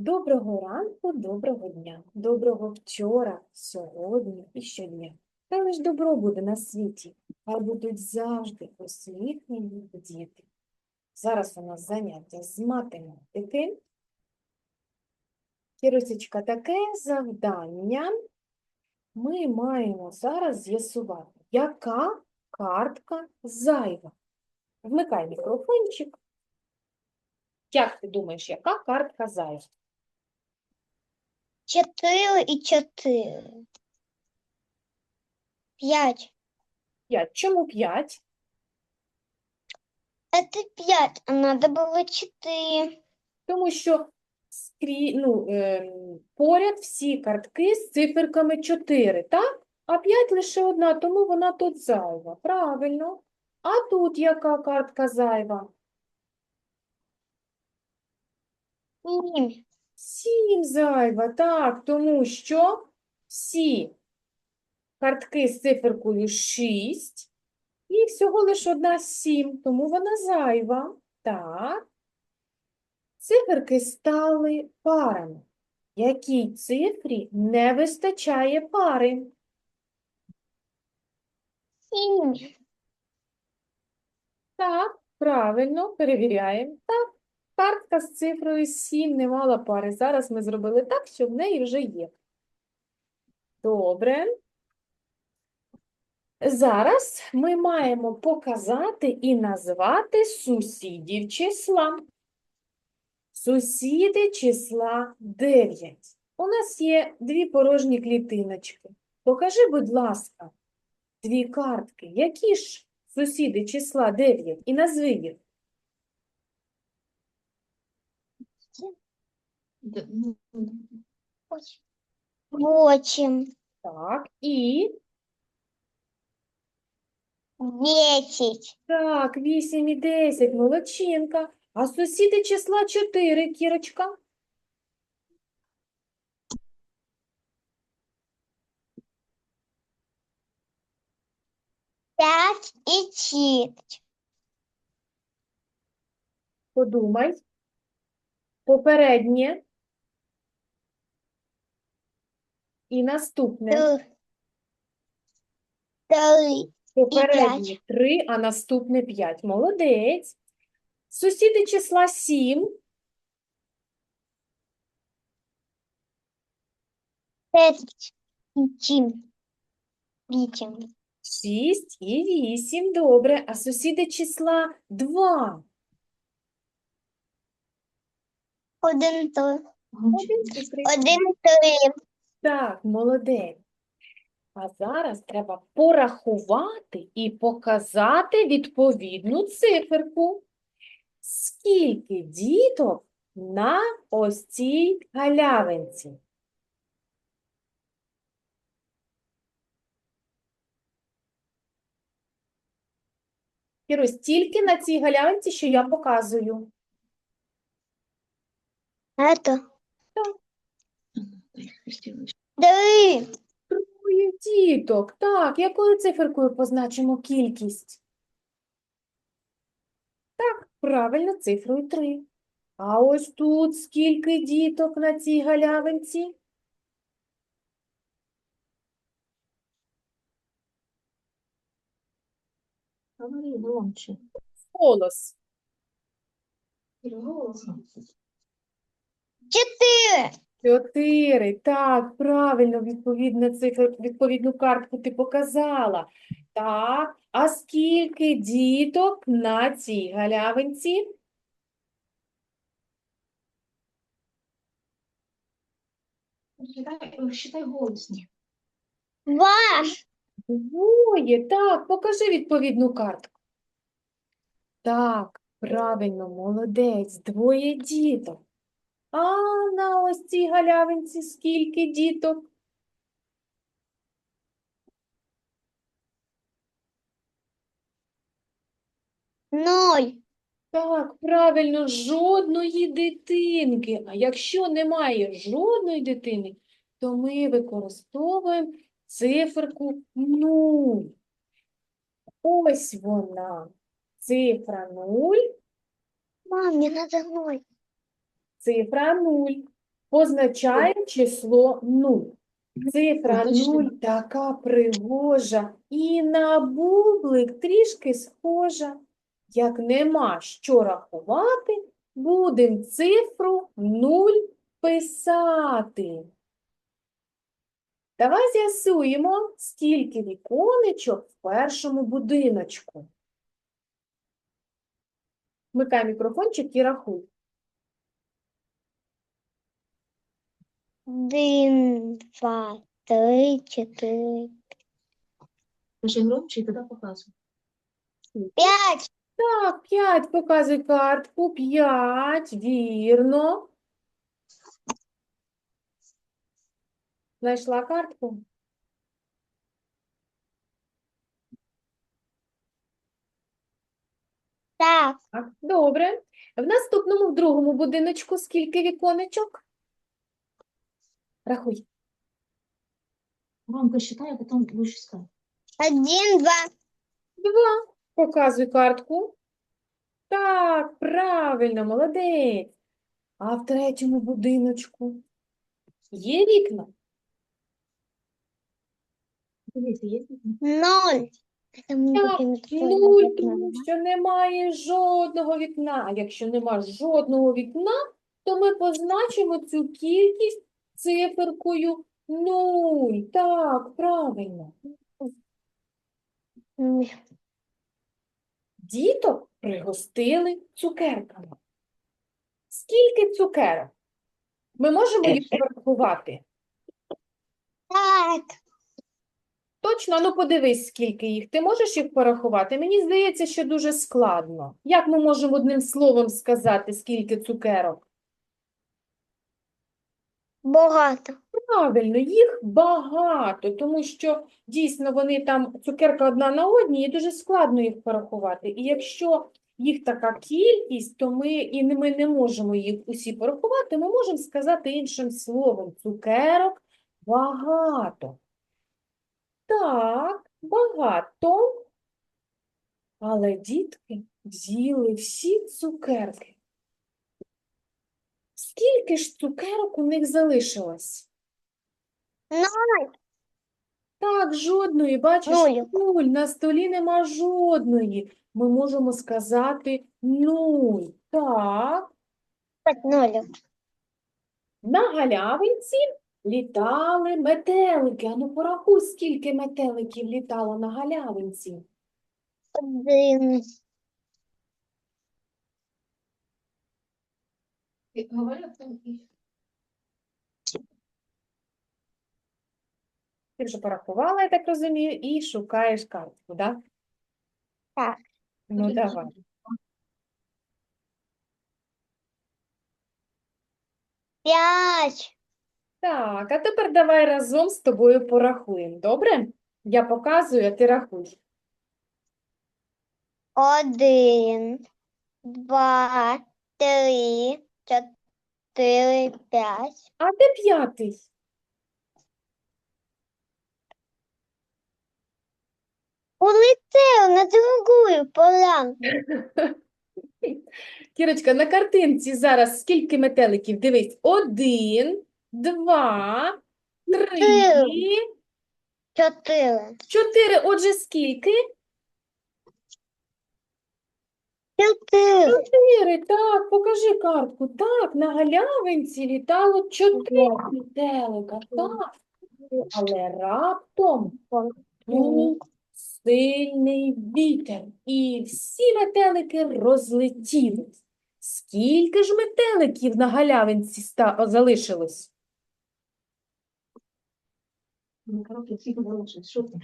Доброго ранку, доброго дня, доброго вчора, сьогодні і щодня. Та лиш добро буде на світі, а будуть завжди усміхнені діти. Зараз у нас заняття з математики. Кірусечка, таке завдання ми маємо зараз з'ясувати, яка картка зайва. Вмикай мікрофончик. Як ти думаєш, яка картка зайва? Четыре и четыре. Пять. 5. Чому 5? Это пять, а надо было четыре. Тому що скрі... ну, ем, поряд всі картки з циферками 4, так? А 5 лише одна, тому вона тут зайва. Правильно. А тут яка картка зайва? Семь. 7 зайва, так, тому що всі картки з циферкою 6 і всього лише одна 7, тому вона зайва. Так. Циферки стали парами. Якій цифрі не вистачає пари? Семь. Так, правильно, перевіряємо. Так, картка з цифрою 7 не мала пари. Зараз ми зробили так, що в неї вже є. Добре. Зараз ми маємо показати і назвати сусідів числа. Сусіди числа 9. У нас є дві порожні клітиночки. Покажи, будь ласка, дві картки. Які ж сусіди числа 9? І назви їх. Восемь. Так, і Десять. так, 8 і 10, молодчинка. А сусіди числа 4, Кірочка? Пять и шесть. Подумай. Попереднє. І наступне. Три. Три. А наступне 5. Молодець. Сусіди числа 7. Пять. Восемь. 6 і 8. Добре. А сусіди числа 2. Один, три. Один, три. Так, молодець. А зараз треба порахувати і показати відповідну циферку. Скільки діток на ось цій галявинці? Кірусь, тільки на цій галявинці, що я показую. Это. Три. Троє діток. Так, якою циферкою позначимо кількість? Так, правильно, цифрою 3. А ось тут скільки діток на цій галявинці? Говори громче. Голос. Голосом. Четыре. Чотири. Так, правильно, відповідна цифра, відповідну картку ти показала. Так, а скільки діток на цій галявинці? Считай, считай голосно. Два. Двоє. Так, покажи відповідну картку. Так, правильно, молодець, двоє діток. А на ось цій галявинці скільки діток? Ноль. Так, правильно, жодної дитинки. А якщо немає жодної дитини, то ми використовуємо циферку 0. Ось вона, цифра 0, Мам, мне надо ноль. Цифра 0. позначає число 0. Цифра 0 така пригожа і на бублик трішки схожа. Як нема що рахувати, будем цифру 0 писати. Давай з'ясуємо, скільки віконечок в першому будиночку. Вмикай мікрофончик і рахуй. Один, два, три, чотири, Кажи громче і тоді показуй. п'ять. Так, 5, показуй картку, 5, вірно. Знайшла картку? Так, Так, добре. В наступному, в другому будиночку, скільки віконечок? Рахуй. Громко считай, а потом будешь искать. один, два. Два. Показуй картку. Так, правильно, молодець. А в третьому будиночку є вікна? Дивіться, є? Ноль. Це Так, Нуль, тому що немає жодного вікна. А якщо нема жодного вікна, то ми позначимо цю кількість циферкою 0. Так, правильно. Діток пригостили цукерками. Скільки цукерок? Ми можемо їх порахувати? Так, Точно, ну подивись, скільки їх. Ти можеш їх порахувати? Мені здається, що дуже складно. Як ми можемо одним словом сказати, скільки цукерок? Багато. Правильно, їх багато, тому що дійсно вони там, цукерка одна на одній, і дуже складно їх порахувати. І якщо їх така кількість, то ми і ми не можемо їх усі порахувати, ми можемо сказати іншим словом, цукерок багато. Так, багато. Але дітки з'їли всі цукерки. Скільки ж цукерок у них залишилось? Нуль. Так, жодної, бачиш, Нуль. нуль, на столі нема жодної. Ми можемо сказати нуль. Так, Нуль. на галявинці літали метелики. Ану, порахуй, скільки метеликів літало на галявинці. Один. І там і Ти вже порахувала, я так розумію, і шукаєш картку, так? Так. Ну, давай. П'ять. Так, а тепер давай разом з тобою порахуємо, добре? Я показую, а ти рахуй. Один, два, три, чотири, п'ять. А де п'ятий? Улетел на другую полянку. Кірочка, на картинці зараз скільки метеликів? Дивись, один, два, три, Чотири. чотири. Отже, скільки? Чотири. Чотири. Так, покажи картку. Так, на галявинці літало чотири метелика. Так, але раптом був сильний вітер, і всі метелики розлетілись. Скільки ж метеликів на галявинці ста- залишилось? Що ти?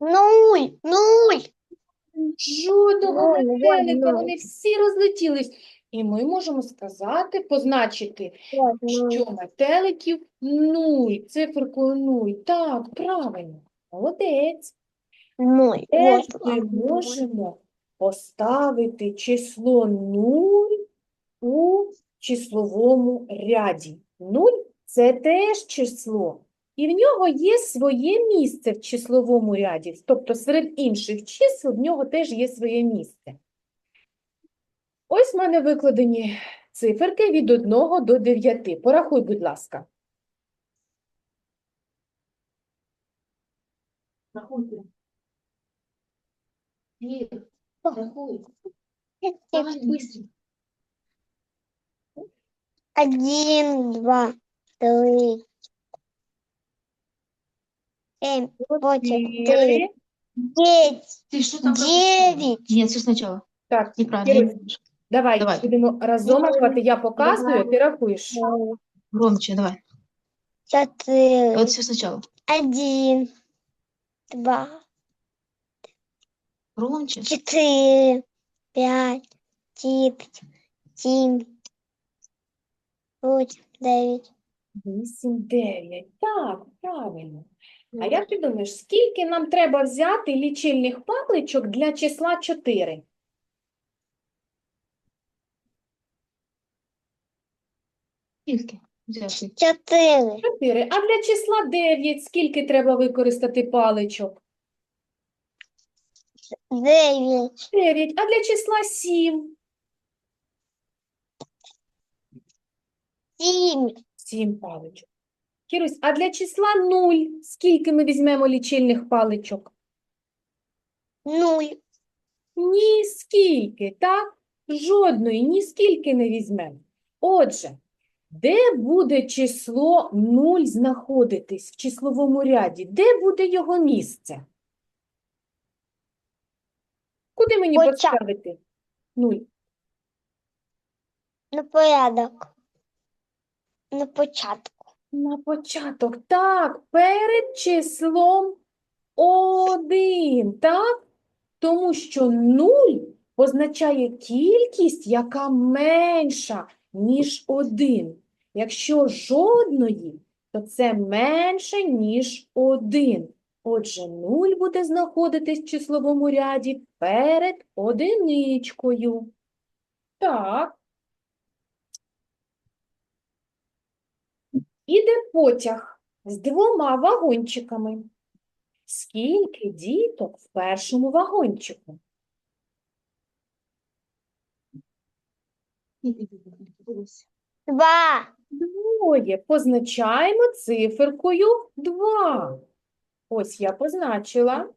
Нуль. Нуль. Жодного ой, метелика, ой. вони всі розлетілись. І ми можемо сказати, позначити, що метеликів нуль, циферкою нуль. Так, правильно, молодець. Нуль. Теж ми можемо поставити число 0 у числовому ряді. 0 – це теж число. І в нього є своє місце в числовому ряді. Тобто серед інших чисел в нього теж є своє місце. Ось в мене викладені циферки від 1 до 9. Порахуй, будь ласка. Рахуйте. Ир, рахуй. Один, два, три, семь, восемь, Чотири. девять, девять, Ты что там пропустила? девять. Нет, все сначала. Так, Неправильно. Кирюсь, давай, Давай. будемо разом рахувати. Я показую, ти рахуєш. Громче, давай. Четыре, Вот все сначала. один, два, Громче. четыре, пять, девять, семь, восемь, девять. 8, 9. Так, правильно. А як ти думаєш, скільки нам треба взяти лічильних паличок для числа 4? Скільки взяти? Четыре, 4. А для числа 9 скільки треба використати паличок? девять, 9. А для числа 7? семь, 7 паличок. Кірусь, а для числа 0 скільки ми візьмемо лічильних паличок? нуль, Ні скільки, так? Жодної, ні скільки не візьмемо. Отже, де буде число 0 знаходитись в числовому ряді? Де буде його місце? Куди мені поставити 0? на порядок, на початку. На початок, так, перед числом 1, так? Тому що 0 означає кількість, яка менша, ніж 1. Якщо жодної, то це менше, ніж 1. Отже, 0 буде знаходитись в числовому ряді перед одиничкою. Так. Іде потяг з двома вагончиками. Скільки діток в першому вагончику? Два, Двоє. Позначаємо циферкою 2. Ось я позначила.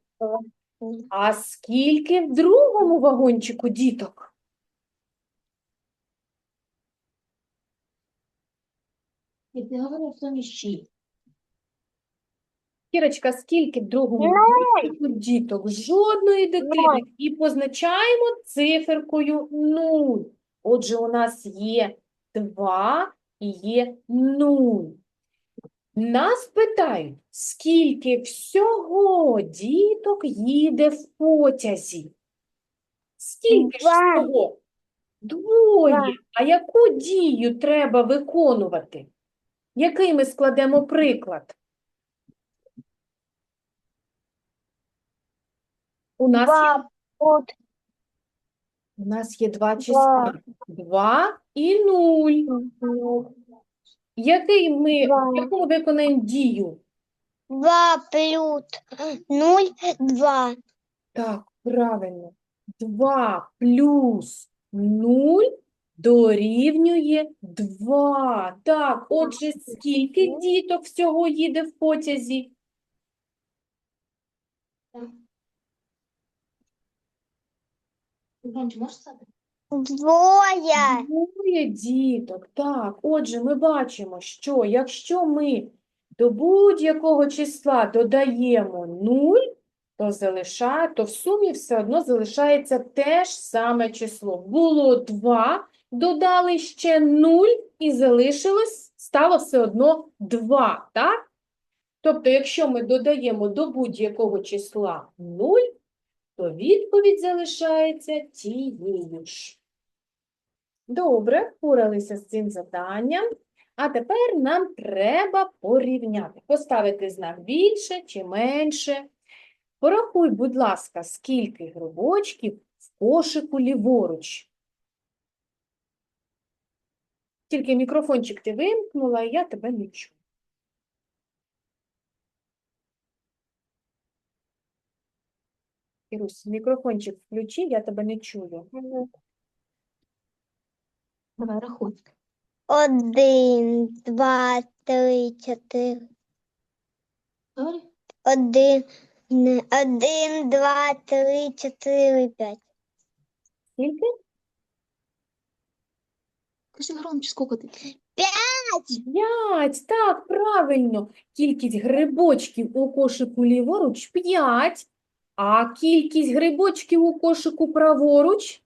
А скільки в другому вагончику діток? И ты говоришь, что ищи. Кірочка, скільки в другому діток? Жодної дитини. І позначаємо циферкою 0. Отже, у нас є 2 і є 0. Нас питають, скільки всього діток їде в потязі? Скільки ж всього? Двоє. Два. А яку дію треба виконувати? Який ми складемо приклад? У нас є, два, у нас є два числа. 2 і 0. Який ми, Два. яку виконаємо дію? два плюс нуль, два. Так, правильно. 2 плюс 0 дорівнює 2. Так, отже, скільки діток всього їде в потязі? Двое, Двоє діток. Так, отже, ми бачимо, що якщо ми до будь-якого числа додаємо 0, то залишає, то в сумі все одно залишається те ж саме число. Було 2, додали ще 0 і залишилось, стало все одно 2, так? Тобто, якщо ми додаємо до будь-якого числа 0, то відповідь залишається тією ж. Добре, впоралися з цим завданням. А тепер нам треба порівняти, поставити знак більше чи менше. Порахуй, будь ласка, скільки грибочків в кошику ліворуч. Тільки мікрофончик ти вимкнула, і я тебе не чую. Ірусь, мікрофончик включи, я тебе не чую. Давай, рахуй. Один, два, три, чотири. Один, один, два, три, чотири, п'ять. Скільки? Кажи громче, сколько ти? П'ять, так, правильно. Кількість грибочків у кошику ліворуч – п'ять. А кількість грибочків у кошику праворуч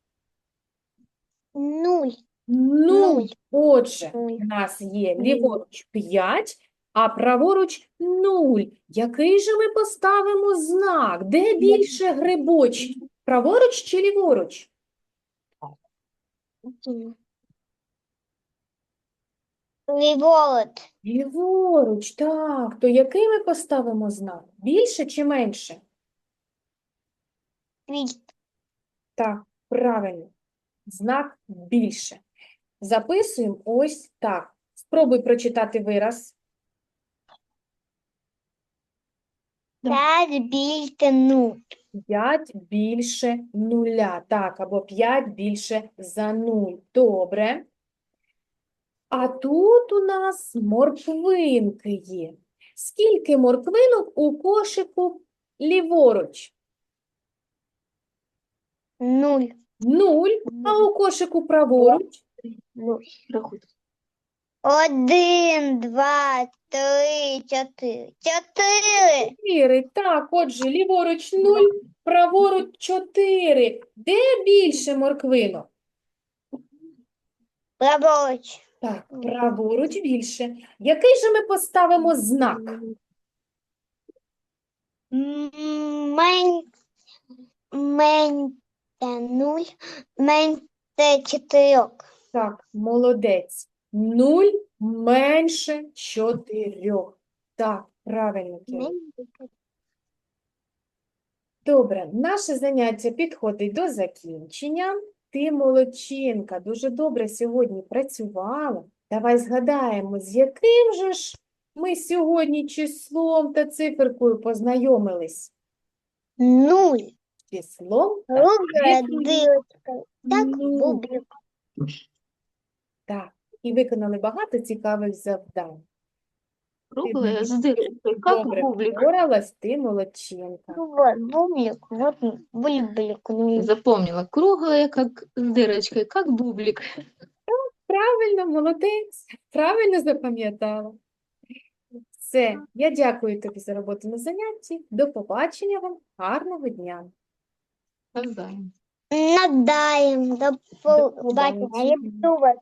Нуль. – нуль. Нуль. Отже, Нуль. у нас є ліворуч 5, а праворуч 0. Який же ми поставимо знак? Де більше грибочків? Праворуч чи ліворуч? Ліворуч. Ліворуч, так. То який ми поставимо знак? Більше чи менше? Вісь. Так, правильно. Знак більше. Записуємо ось так. Спробуй прочитати вираз. П'ять більше нуль. 5 більше нуля. Так, або 5 більше за 0. Добре. А тут у нас морквинки є. Скільки морквинок у кошику ліворуч? Нуль. Нуль. А у кошику праворуч? Нуль. Рахуй. Один, два, три, чотири. Чотири. 4. Так, отже, ліворуч 0, праворуч 4. Де більше морквинок? Праворуч. Так, праворуч більше. Який же ми поставимо знак? Мен... Менше нуль. Менше чотирьох. Так, молодець. Нуль менше чотирьох. Так, правильно, Добре, наше заняття підходить до закінчення. Ти молодчинка, дуже добре сьогодні працювала. Давай згадаємо, з яким же ж ми сьогодні числом та циферкою познайомились. Нуль. Числом та дырочка. Так, нуль. бублик. Так, і виконали багато цікавих завдань. Круглая з дырочкой, как Добре бублик. впоралась, ти молодчинка. Ну Вот, бублик, вот бублик. Ну, Запомнила. Круглая, как с дырочкой, как бублик. Правильно, молодець. Правильно запам'ятала. Все, я дякую тобі за роботу на занятті. До побачення вам. Гарного дня. Навзаєм. Надаем. До побачення. побачення. Я вас.